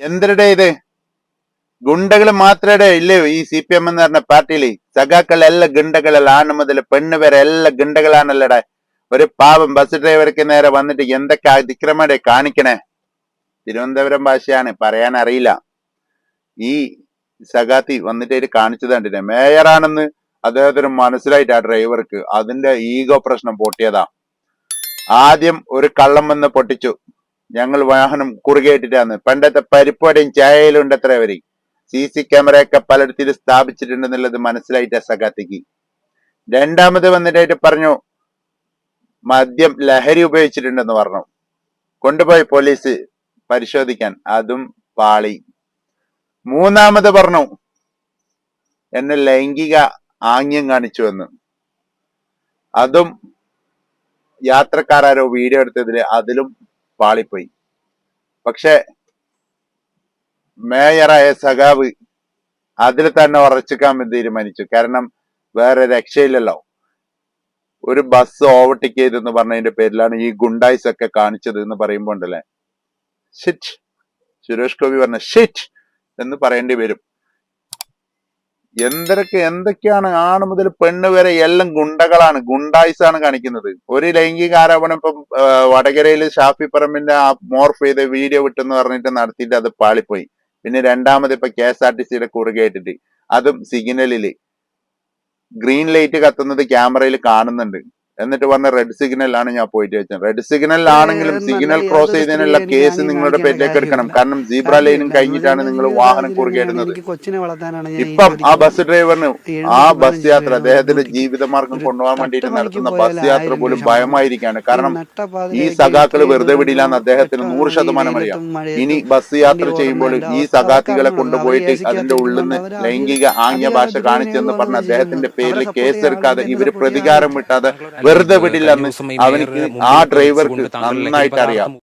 എന്തരുടെ ഇത്? ഗുണ്ടകൾ മാത്രമേ ഇല്ലേ ഈ സി പി എം എന്ന് പറഞ്ഞ പാർട്ടിയിൽ സഖാക്കൾ എല്ലാ ഗുണ്ടകളല്ല. ആണ് മുതൽ പെണ്ണ് വരെ എല്ലാ ഗുണ്ടകളാണല്ലടാ. ഒരു പാവം ബസ് ഡ്രൈവർക്ക് നേരെ വന്നിട്ട് എന്തൊക്കെ അതിക്രമടെ കാണിക്കണേ? തിരുവനന്തപുരം ഭാഷയാണ്. പറയാൻ അറിയില്ല. ഈ സഖാത്തി വന്നിട്ട് ഇത് കാണിച്ചത് കണ്ടില്ലേ? മേയറാണെന്ന് അദ്ദേഹത്തിന് മനസ്സിലായിട്ട് ആ ഡ്രൈവർക്ക് അതിന്റെ ഈഗോ പ്രശ്നം പൊട്ടിയതാ. ആദ്യം ഒരു കള്ളം വന്ന് പൊട്ടിച്ചു. ഞങ്ങൾ വാഹനം കുറുകേറ്റിട്ടാന്ന്. പണ്ടത്തെ പരിപ്പടയും ചായയിലും ഉണ്ട് അത്ര വരെ സി സി ക്യാമറയൊക്കെ പലയിടത്തിൽ സ്ഥാപിച്ചിട്ടുണ്ടെന്നുള്ളത് മനസ്സിലായിട്ട് സഖാത്തിക്ക്. രണ്ടാമത് വന്നിട്ടായിട്ട് പറഞ്ഞു മദ്യം ലഹരി ഉപയോഗിച്ചിട്ടുണ്ടെന്ന് പറഞ്ഞു. കൊണ്ടുപോയി പോലീസ് പരിശോധിക്കാൻ. അതും പാളി. മൂന്നാമത് പറഞ്ഞു എന്നെ ലൈംഗിക ആംഗ്യം കാണിച്ചു എന്ന് അതും യാത്രക്കാരോ വീഡിയോ എടുത്തതിൽ അതിലും പാളിപ്പോയി പക്ഷെ മേയറായ സഖാവ് അതിൽ തന്നെ ഉറച്ചിക്കാൻ തീരുമാനിച്ചു. കാരണം വേറെ രക്ഷയില്ലല്ലോ. ഒരു ബസ് ഓവർടേക്ക് ചെയ്തെന്ന് പറഞ്ഞതിന്റെ പേരിലാണ് ഈ ഗുണ്ടായ്സ് ഒക്കെ കാണിച്ചത് എന്ന് പറയുമ്പോണ്ടല്ലേ ഷിറ്റ് സുരേഷ് ഗോപി പറഞ്ഞ ഷിറ്റ് എന്ന് പറയേണ്ടി വരും. എന്തൊക്കെ എന്തൊക്കെയാണ് ആണ് മുതൽ പെണ്ണ് വരെ എല്ലാം ഗുണ്ടകളാണ്. ഗുണ്ടായിസാണ് കാണിക്കുന്നത്. ഒരു ലൈംഗിക ആരോപണം ഇപ്പം വടകരയിൽ ഷാഫി പറമ്പിന്റെ ആ മോർഫ് ചെയ്ത് വീഡിയോ വിട്ടെന്ന് പറഞ്ഞിട്ട് നടത്തിയിട്ട് അത് പാളിപ്പോയി. പിന്നെ രണ്ടാമത് ഇപ്പൊ കെ എസ് ആർ ടി സിയുടെ കുറുകയായിട്ടിട്ട് അതും സിഗ്നലിൽ. ഗ്രീൻ ലൈറ്റ് കത്തുന്നത് ക്യാമറയിൽ കാണുന്നുണ്ട്. എന്നിട്ട് പറഞ്ഞ റെഡ് സിഗ്നൽ ആണ് ഞാൻ പോയിട്ട് വെച്ചത്. റെഡ് സിഗ്നൽ ആണെങ്കിലും സിഗ്നൽ ക്രോസ് ചെയ്തതിനുള്ള കേസ് നിങ്ങളുടെ പേരിലേക്ക് എടുക്കണം. കാരണം സീബ്ര ലൈനും കഴിഞ്ഞിട്ടാണ് നിങ്ങൾ വാഹനം കുറുകയിടുന്നത്. ഇപ്പം ആ ബസ് ഡ്രൈവറിന് ആ ബസ് യാത്ര അദ്ദേഹത്തിന്റെ ജീവിതമാർഗം കൊണ്ടുപോകാൻ വേണ്ടിയിട്ട് നടത്തുന്ന ബസ് യാത്ര പോലും. ഭയമായിരിക്കാണ് കാരണം ഈ സഖാക്കൾ വെറുതെ വിടില്ലാന്ന് അദ്ദേഹത്തിന് നൂറ് ശതമാനം അറിയാം. ഇനി ബസ് യാത്ര ചെയ്യുമ്പോൾ ഈ സഖാത്തികളെ കൊണ്ടുപോയിട്ട് അതിന്റെ ഉള്ളിൽ നിന്ന് ലൈംഗിക ആംഗ്യ ഭാഷ കാണിച്ചെന്ന് പറഞ്ഞ അദ്ദേഹത്തിന്റെ പേരിൽ കേസെടുക്കാതെ കേസ് എടുക്കാതെ ആളുകൾ ഇവർ പ്രതികാരം വിട്ടാതെ വെറുതെ വിടില്ല വിടില്ലെന്ന് അവനിക്ക് ആ ഡ്രൈവർക്ക് നന്നായിട്ട് അറിയാം.